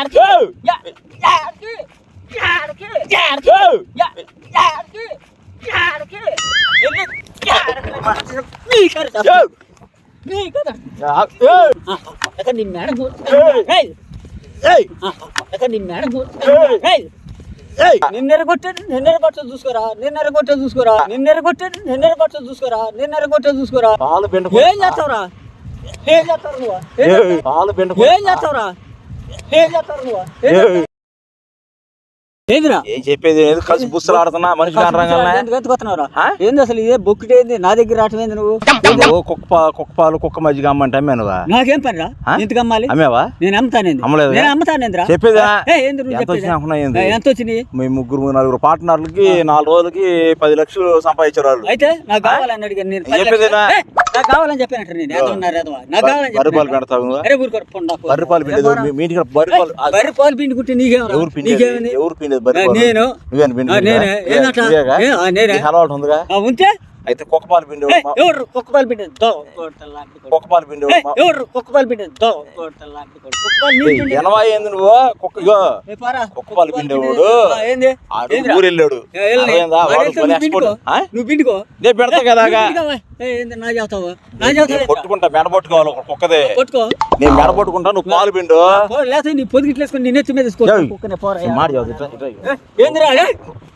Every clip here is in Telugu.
యాడికి ఏయ్! యా- యాడికి యాడికి యాడికి ఏయ్! యా- యాడికి యాడికి ఎల్లు యాడికి నీకర ఏయ్! నీకర ఆ, ఏయ్! ఎక్కడ నీ మేడం ఏయ్! ఏయ్ ఏయ్! ఎక్కడ నీ మేడం ఏయ్! ఏయ్ ఏయ్! నిన్నెర కొట్టాడు నిన్నెర కొట్ట చూసుకోరా నిన్నెర కొట్ట చూసుకోరా నిన్నెర కొట్టాడు నిన్నెర కొట్ట చూసుకోరా నిన్నెర కొట్ట చూసుకోరా ఏం చేస్తావురా ఏం చేస్తావు నువ్వు ఏం చేస్తావురా ఏం చేస్తావు నువ్వు? ఏం చెప్పేది? ఏదో? కలిసి బుస్సులు ఆడుతున్నా? మనిషి? ఏంది అసలు ఇదే బొక్కుటేంది నా దగ్గర రావటం ఏంది నువ్వు? కుక్క కుక్క పాలు కుక్క మజ్జిగ అమ్మంటే అమ్మానువా నాకేం ఆ? ఇంతకు అమ్మాలి? అమ్మేవా? నేను అమ్ముతానేంది. అమ్మలేదు. నేను అమ్ముతానేంద్రా? చెప్పేదా? ఏంది ఎంత ఏంది? వచ్చినాయి? మీ ముగ్గురు నలుగురు పార్ట్నర్లకి నాలుగు రోజులకి పది లక్షలు సంపాదించారు వాళ్ళు. అయితే నాకు కావాలని అడిగాను నేను. నాకు కావాలని నేను. నాకు పెడతావు అరే ఊరుకోరు పొండా బర్రె పాలు పిండేది మీ- మీ ఇంటికి బర్రె పాలు ఆ, బర్రె పాలు పిండుకుంటే నీకేం ఎవరు నీకేమైంది ఎవరు పాలు నేను. ఉందిగా? అయితే కుక్క పాలు పిండి ఎవరు కుక్క పాలు పిండేది దో కొడతలు లాంటి కొడు. కుక్క పాలు పిండి ఎవరు కుక్క పాలు పిండేది దో కొడతలు లాంటి కొడు. కుక్క పాలు నేను పిండేది. ఎనవా ఏంది నువ్వు కుక్క ఇగో ఏ, పారా. కుక్క పాలు పిండేవాడు. ఆ, ఏంది ఆడు ఏందిరా? ఊరు వెళ్ళాడు ఏ, వెళ్ళని. అర్థమైందా? మరి వాడు అయితే భలే నువ్వు పిండుకో. నేను పెడతా కదా నా చేస్తావా నా చేస్తావా కొట్టుకుంటా మెడ పట్టుకోవాలి ఒక కుక్కదే కొట్టుకో నేను మెడ పట్టుకుంటా నువ్వు పాలు పిండు లేకపోతే నీ పొదిగి ఇట్లేసుకొని నీ నెత్తి మీద వేసుకో. ఏయ్. కుక్కనే పోరా. ఈ మాట చదువు, ఏందిరా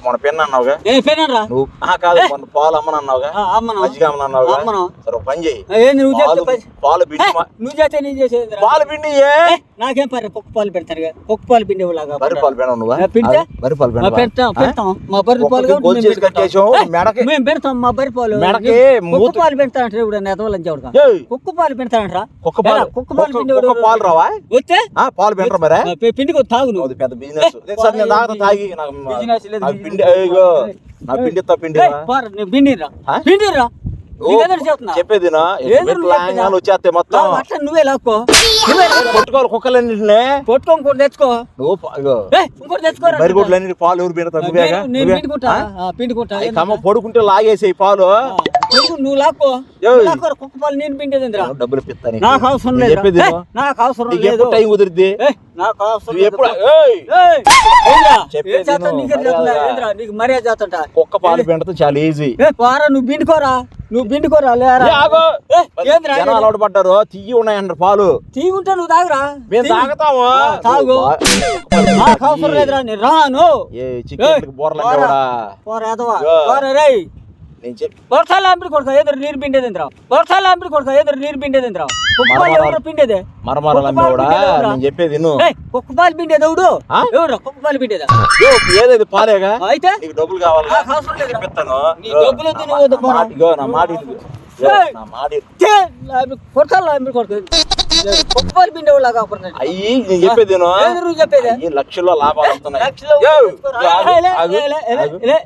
ఏ? మొన్న పెన్ అన్నావుగా? ఏ పెనరా నువ్వు? ఆ కాదు మొన్న పాలు అమ్మను మజ్జిగ అమ్మనన్నావుగా అమ్మను. సరే ఒక పని చేయి. నువ్వు పాలు చేస్తే పని- పాలు పిండి ఏ, నువ్వు చేస్తే నేను చేసేదిరా. పాలు పిండి ఏ? ఏ, నాకేం పర్రే కుక్క పాలు పెడతారు కదా. కుక్క పాలు పిండేలాగా బరి పాలు పెడవు నువ్వా? ఆ, పిండితే? బరి పాలు? పెడతాం? పెడతాం. మా బర్రె పాలు గోల్ మేము చేసి పెడతాం. ఏ, మెడకి- మేము పెడతాం మా బర్రె పాలు. మెడకి కుక్క మూత- పాలు పెడతా అంటే ఇప్పుడు నెదవలని చెవుడుగా ఏయ్, కుక్క పాలు పెడతానంటరా? కుక్క పాలు కుక్క పాలు పిండేవాడు కుక్క పాలు రావా? వస్తే? ఆ, పాలు పిండరా మరే? ఆ, పి- పిండికో తాగు నువ్వు. అది పెద్ద బిజినెస్ సార్ నేను తాగుతా తాగి. నాకు బిజినెస్ లేదు, నాకు బిజినెస్ పిండి. ఇగో నా పిండి పిండి పిండిరా? పిండిరా. మొత్తం? నువ్వే లాక్కో. కొట్టుకోవాలి కుక్కలన్నింటినే. ఇంకోటి తెచ్చుకో. ఇంకోటి గుడ్లన్నిటి పాలు ఎవరు నువ్వే? పిండుకుంటా. లాగేసేయి పాలు. నువ్వు లాక్కో. లాక్కోరా, కుక్క పాలు నేను పిండేదిరా డబ్బులు పిత్తా నీకు. అవసరం లేదు చెప్పేది. నాకు అవసరం లేదు. టైం కుదిరిద్ది? నాకు అవసరం ఎప్పుడు. నీకే. మర్యాద. చేస్తుంట? కుక్క పాలు పిండటం చాలా ఈజీ పోరా నువ్వు పిండుకోరా? నువ్వు పిండుకోరా? లేరా? అలవాటు పడ్డారు తియ్యి ఉన్నాయంటారు పాలు. తీగుంటే నువ్వు తాగురా. మేము తాగుతాము. తాగు. నాకు అవసరం లేదురా నేను రాను. పోరా. పోరా. పోరా రేయ్. నేను చెప్పి వర్షాలు ఆంపిడి కొడుక ఎదురు నీరు పిండేదింద్రా? వర్షాలు ఆంపిడి కొడుక ఎదురు నీరు పిండేదింద్రా? కుక్కపాలు ఎవరు పిండేదే? మరమరాలు అమ్మే కూడా పిండేది నేను చెప్పేది. ఏయ్, కుక్కపాలు పిండేది ఎవడు? ఆ? ఎవరు కుక్కపాలు పిండేదా? యో, ఏదేది పాలేగా? అయితే? నీకు డబ్బులు కావాలి. నీ డబ్బులు నువ్వు నా. మాట- నా మాట కొడతాను లాంబి కాకుండా అయ్యి నేను చెప్పేది నువ్వు చెప్పేది? లక్షల్లో లాభాలు వస్తున్నాయి.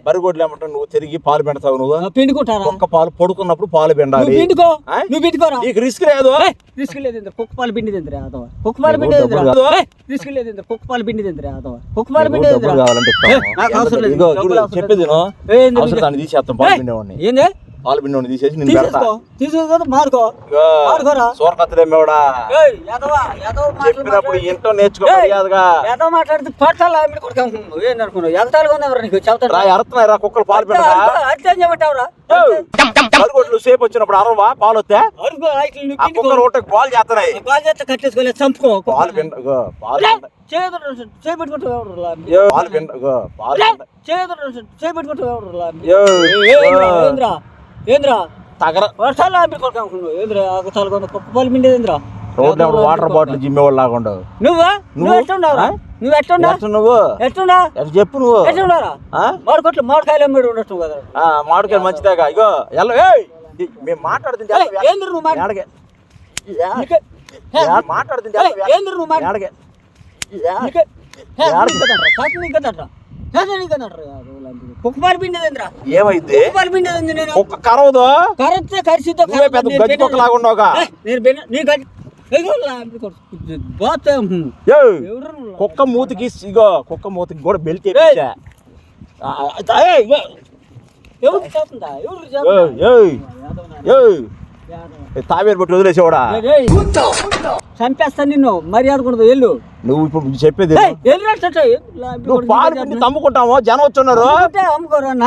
బరిగొడ్లు ఏమంటావు నువ్వు తిరిగి పాలు పెడతావు నువ్వు? ఆ, పిండుకుంటారా? ఒక్క పాలు పడుకున్నప్పుడు పాలు పిండాలి. పిండుకో ఆ? నువ్వు పిండుకోరా? నీకు రిస్క్ లేదు. రిస్క్ లేదు కుక్క పాలు పిండి తిందిరా అదవ కుక్క పాలు పిండి తిందిరా రిస్క్ లేదు కుక్క పాలు పిండి తిందిరా అదవ కుక్క పాలు పిండి తిందిరా కావాలంటే చెప్పేది అవసరం తీసేస్తాం పాలు పిండేవాడిని. ఏంది? పాలు పిండేవాడిని తీసేసి నేను పెడతా. తీసేసుకో మారుకో. మారుకోరా. సోరకత్తలేమేవాడా చెప్పినప్పుడు. ఇంట్లో నేర్చుకో మర్యాదగా. మాట్లాడితే పట్టాలి? ఆమె కొడుకు ఏం అనుకున్నావు ఎగతాలుగా ఉన్నావు నీకు? చెప్తాను రా అరుతున్నాయి రా కుక్కలు పాలు పిండగా అర్థం చేయమంటావురా సేపు వచ్చినప్పుడు అరవా పాలు వస్తే. కుక్కలు ఒకటి పాలు చేస్తున్నాయి. బాగా చేస్తే కట్టేసుకోలే చంపుకో పాలు పిండ పాలు పిండ. చేపెట్టుకుంటూ పాలు పిండ పాలు పిండ. చేపెట్టుకుంటూ ఏంద్రా? ఏంద్రా ఏంద్రా తగర వర్షాలు ఏంద్రా? ఆకుతాలు కొంత కుక్క పాలు రోడ్డు నెంబర్ వాటర్ బాటిల్ జిమ్మేవాళ్ళు లాగా ఉండవు. నువ్వా? నువ్వు? ఎట్లున్నావురా? నువ్వు ఎట్లున్నా? నువ్వు ఎట్లున్నా? చెప్పు నువ్వు? ఎట్లున్నారా ఆ? మామిడికొట్లు మామిడికాయలు అమ్మేడు ఉండొచ్చు కదా. ఆ, మామిడికాయ మంచిదేగా ఇగో ఎల్ల మేము మాట్లాడుతుంది ఏంద్ర నువ్వు మాట ఎడగే నీకే- హే, మాట్లాడుతుంది ఏంద్ర నువ్వు మాట ఎడగే నీకే- హే, యాడికి? నీకు కదట్రా, శాస్త్రం నీకు కదట్రా. శాస్త్రం నీకు కదట్రా, యాదవ లాంటిది. కుక్క పాలు పిండేదేంద్రా ఏమైంది కుక్క పాలు పిండేదేంది నేను కుక్క కరవదు కరెక్టే కరిసిద్దో నువ్వే పెద్ద గజ్జి కుక్క లాగా ఉన్నావుగా నేను నీ గజ్జి- ఏయ్? కుక్క మూతికి ఇగో కుక్క మూతికి కూడా బెల్ట్. వేయించా. ఆ, ఏయ్, ఏయ్, ఏయ్, ఏయ్. తావేరు పెట్టి వదిలేసేవాడా? చంపేస్తా నిన్ను. మర్యాద కూడా వెళ్ళు. నువ్వు ఇప్పుడు చెప్పేది నువ్వు పాలు పిండి. తమ్ముకుంటాము జనం వచ్చున్నారు.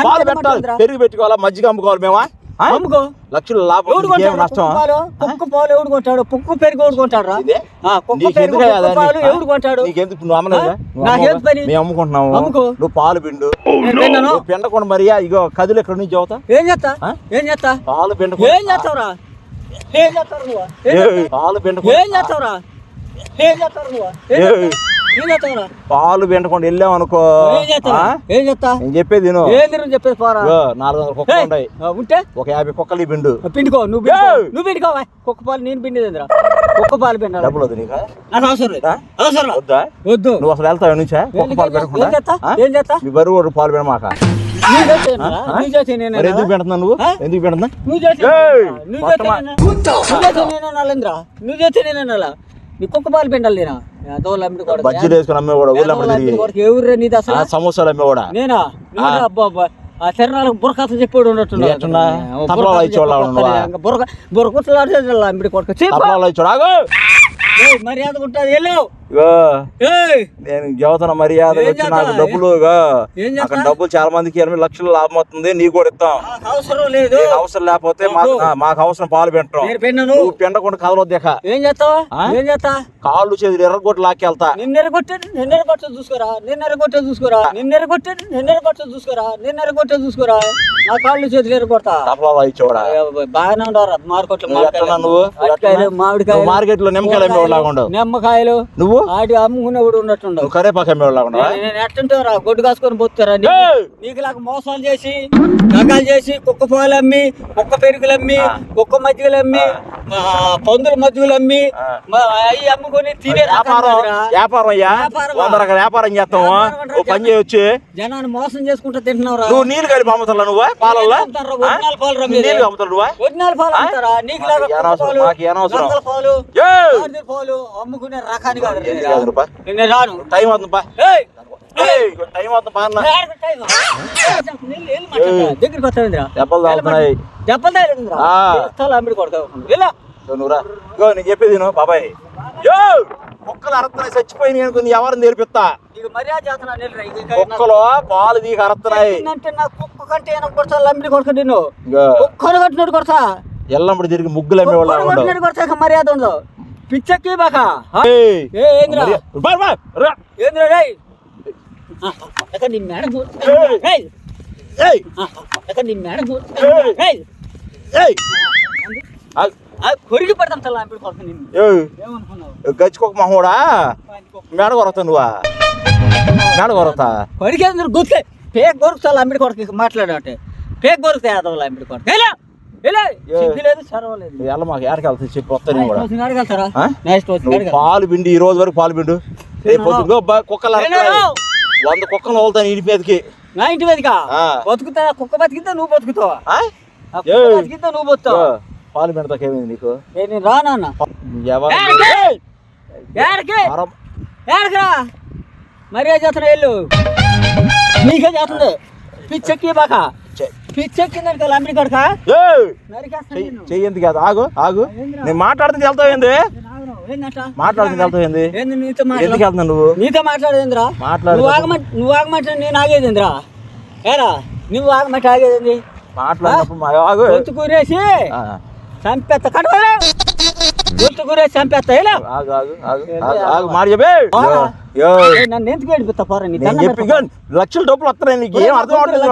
పాలు పెట్టాలి? పెరుగు పెట్టుకోవాలా? మజ్జిగ అమ్ముకోవాలి మేమా? అమ్ముకో. లక్షలు లాభం నష్టం? కుక్క పాలు? ఎవడు కొంటాడు? కుక్క పెరుగు ఎవడు కొంటాడు పాలు ఎవడు కొంటాడు? నీకెందుకు నువ్వు అమ్మలేదా? నాకేం? పని? మేము అమ్ముకుంటున్నాము అమ్ముకో. నువ్వు పాలు పిండు. పిండకుండా మరి ఇగో కదులు ఎక్కడి నుంచి చదువుతా? ఏం చేస్తా? ఏం చేస్తా? పాలు ఏం పిండకుండా చేస్తావురా? ఏం నువ్వు? పాలు ఏం పిండకుండా చేస్తావురా? ఏం చేస్తావు నువ్వు? ఏం ఏయ్. చేస్తావు? ఏం చేస్తావురా? పాలు పిండకుండా వెళ్ళామనుకో ఏం చేస్తావురా? ఆ? ఏం చేస్తా? నేను చెప్పేది విను. పోరా. ఇగో నాలుగు వందల కుక్కలు ఏయ్, ఉన్నాయి ఆ, ఉంటే? ఒక యాభై కుక్కలు ఈ పిండు. పిండుకో నువ్వు పిండుకో. ఏయ్. నువ్వు పిండుకో వా. కుక్క పాలు నేను పిండేదిరా కుక్క పాలు పిండాలి. డబ్బులు వద్దు నీకా? నాకు అవసరం లేదు. ఆ? అవసరం లేదు. వద్దా? వద్దు. నువ్వు అసలు వెళ్తావు నుంచా? కుక్క పాలు ఏం పెట్టకుండా చేస్తా? ఏం చేస్తా? మీ బరువు పాలు పెడమాక ఎందుకు పెడుతున్నావు నువ్వు? ఎందుకు పెడుతున్నా నువ్వు? నీ కుక్క పాలు పిండాలి నేనా. బజ్జీలు వేసుకుని అమ్మేవాడు కొడక. ఎవరురా నీది అసలు? సమోసాలు అమ్మేవాడా నేనా? అబ్బా అబ్బా. ఆ శరణాలకు బుర్రకథ చెప్పాడు. ఇంకా బుర్రక బుర్రకుట్లు ఆడేది అమ్మిడి కొడుకు చెప్పు. మర్యాద ఉంటుంది నేను చెబుతున్న మర్యాద వచ్చి నాకు? డబ్బులు? అక్కడ డబ్బులు చాలా మందికి ఎనభై లక్షలు లాభం వస్తుంది నీకు కూడా ఇస్తాం. అవసరం లేదు. అవసరం లేకపోతే మాకు అవసరం పాలు పిండను నువ్వు పిండకుండా కదలొద్దేక ఏం చేస్తావా? ఏం చేస్తా కాళ్ళు చేతులు ఎర్రగొట్టి లాక్కెళ్తా. నిన్నెరగొట్టాడు నిన్నెరగొట్ట చూసుకోరా. నిన్నెరగొట్ట చూసుకోరా. నిన్నెరగొట్టాడు నిన్నెరగొట్ట చూసుకోరా. నిన్నెరగొట్ట చూసుకోరా. నా కాళ్ళు చేతులు ఎరగొడతా తప్పలో ఇచ్చేవాడా బాగానే ఉండరు మార్కెట్లో నువ్వు నువ్వు మామిడికాయలు మార్కెట్లో నిమ్మకాయలు నిమ్మకాయలు నువ్వు? ఆడి అమ్ముకునేవాడు ఉన్నట్టుండవు కరేపాకు నేను ఎట్టుంటారా గొడ్డు కాసుకొని పోతారా! నీకు లాగా మోసాలు చేసి దగాలు చేసి కుక్క పాలు అమ్మి కుక్క పెరుగులు అమ్మి కుక్క మజ్జిగలు అమ్మి పందుల మజ్జిగలు అమ్మి. అవి అమ్ముకొని తినే వ్యాపారం. వ్యాపారం అయ్యా? వ్యాపారమా? వంద రకాల వ్యాపారం చేస్తాము ఓ పని చేయొచ్చు. జనాన్ని మోసం చేసుకుంటూ తింటున్నావురా నువ్వు నీళ్ళు కలిపి నువ్వా? పాలల్లో. నీళ్ళు అమ్ముతావు నువ్వా? అమ్ముకునే రకాన్ని కాదు? నేను రాను. టైం అవుతుంది పా. దగ్గరికి? దెబ్బలు తాగుతున్నాయి. దెబ్బలు? వెళ్ళు. నువ్వురా ఇగో నేను చెప్పేది విను బాబాయ్ యో కుక్కలు అరస్తున్నాయి చచ్చిపోయినాయి అనుకుని ఎవరిని నేర్పిస్తా నీకు మర్యాద. ఇక కుక్కలు పాలు దీకి అరస్తున్నాయి అంటే నా కుక్క కంటే ఏమైనా కొడతా ఇగో కుక్కను కట్టినట్టు కొడతా ఎల్లమ్మడి తిరిగి ముగ్గులు అమ్మేవాళ్ళ కుక్కను ఉండవు కట్టినట్టు కొడతా ఇక మర్యాద ఉండదు పిచ్చెక్కి బాక ఏయ్, ఏ ఏంద్రా మరి- బా, బా, రా. ఏంద్రా రేయ్ ఆ, ఎక్కడ నీ మేడ పో- ఏయ్. రేయ్. ఏయ్, ఆ, ఎక్కడ నీ మేడ పో- ఏయ్. రేయ్. ఏయ్. ఆగు. ఆ, కొరికి పడతాం గచ్చికొక మహోడా మేడ కొరతా నువ్వా? మేడ కొరతా కొరికేంద్ర గుర్తే పేక్ కొరుకుతాలు అమ్మిడి కొడక మాట్లాడంటే పేక్ కొరుకుతాయి అదవులు అమ్మిడి కొడక. ఎలా ఎలా ఏ. సిగ్గు లేదు చదవలేదు. ఎల్ల మాకు ఏడకి వెళ్తుంది చెప్పి వస్తా నేను కూడా. అడగలుగుతారా ఆ? నెక్స్ట్ వచ్చి నువ్వు పాలు పిండి ఈ రోజు వరకు పాలు పిండు. పొద్దుగో కుక్కలు. వంద కుక్కలు వదులుతాను ఇంటి మీదకి నా ఇంటి మీదకా. బతుకుతా కుక్క బతికిద్దా? నువ్వు బతుకుతావా. బతికిద్దా? నువ్వు బతుకుతావా? పాలు పిండతాకి ఏమైంది నీకు? నేను ఏడకరా? మర్యాద చేస్తున్నా వెళ్ళు. నీకే చేస్తుంది. పిచ్చెక్కి బాక. పిచ్చెక్కిందని కదా అమ్మిడి కొడక? ఏయ్! నరికేస్తాను చెయ్యి నిన్ను. చెయ్యి కాదు ఆగు ఆగు? నేను మాట్లాడుతుంది వెళ్తావు ఏంది? మాట్లాడుతుంది వెళ్తావు ఏంది? నీతో ఎందుకు మాట్లాడు వెళ్తున్నావు నువ్వు? నీతో మాట్లాడేంద్రా మాట్లాడు నువ్వు ఆగమంట నువ్వు ఆగమంటే నేను ఆగేదేంద్రా ఏరా? నువ్వు ఆగమంటే ఆగేదేంది మాట్లాడినప్పుడు కూరేసి చంపేస్తా కడవలే గొంతు కూరేసి చంపేస్తా ఎలా ఆగు ఆగు ఆగు ఆగు ఆగు మాట చెప్పే పోరా. యో, యో. ఏయ్, నన్ను ఎందుకు ఏడిపిస్తా పోరా నీ నేను దండం చెప్పి పెడతా. ఇగో, లక్షల డబ్బులు వస్తున్నాయి నీకు ఏం అర్థం అవట్లేదు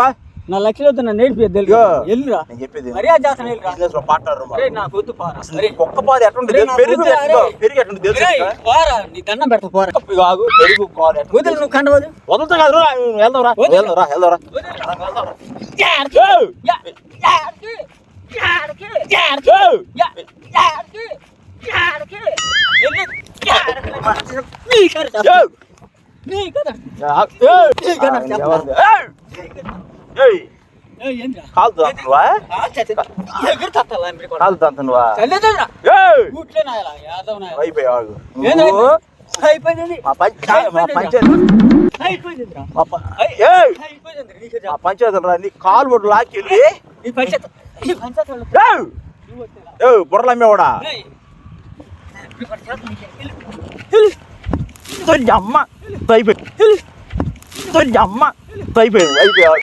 నా లక్షలు వద్దు నన్ను ఏడిపి ఇగో. ఎల్లురా నేను చెప్పేది మర్యాద చేస్తాను ఎల్లురా బిజినెస్లో పార్ట్నర్ అరే నా గొంతు పోరా అరే ఒక్క పాలు ఎట్లుంటుంది అరే, నా పెరుగు బుద్ధి ఎట్లుందో? అరే. పెరుగు ఎట్లుంది తెలుసు అరే, పోరా నీ దండం పెడతా పోరా ఇగో ఆగు పెరుగు కాలు ఎట్లుంది? వదిలి నువ్వు వదులుతా కాదు రా, వెళ్దాం రా వదిలు. వెళ్దాం రా వెళ్దాం రా? ఏయ్! అయిపోయింది. మా పంచ మా పంచాయతీ కాలు లాక్కెళ్ళి ఈ పంచాయతీ ఈ పంచాయతీ వాళ్ళు ఏయ్!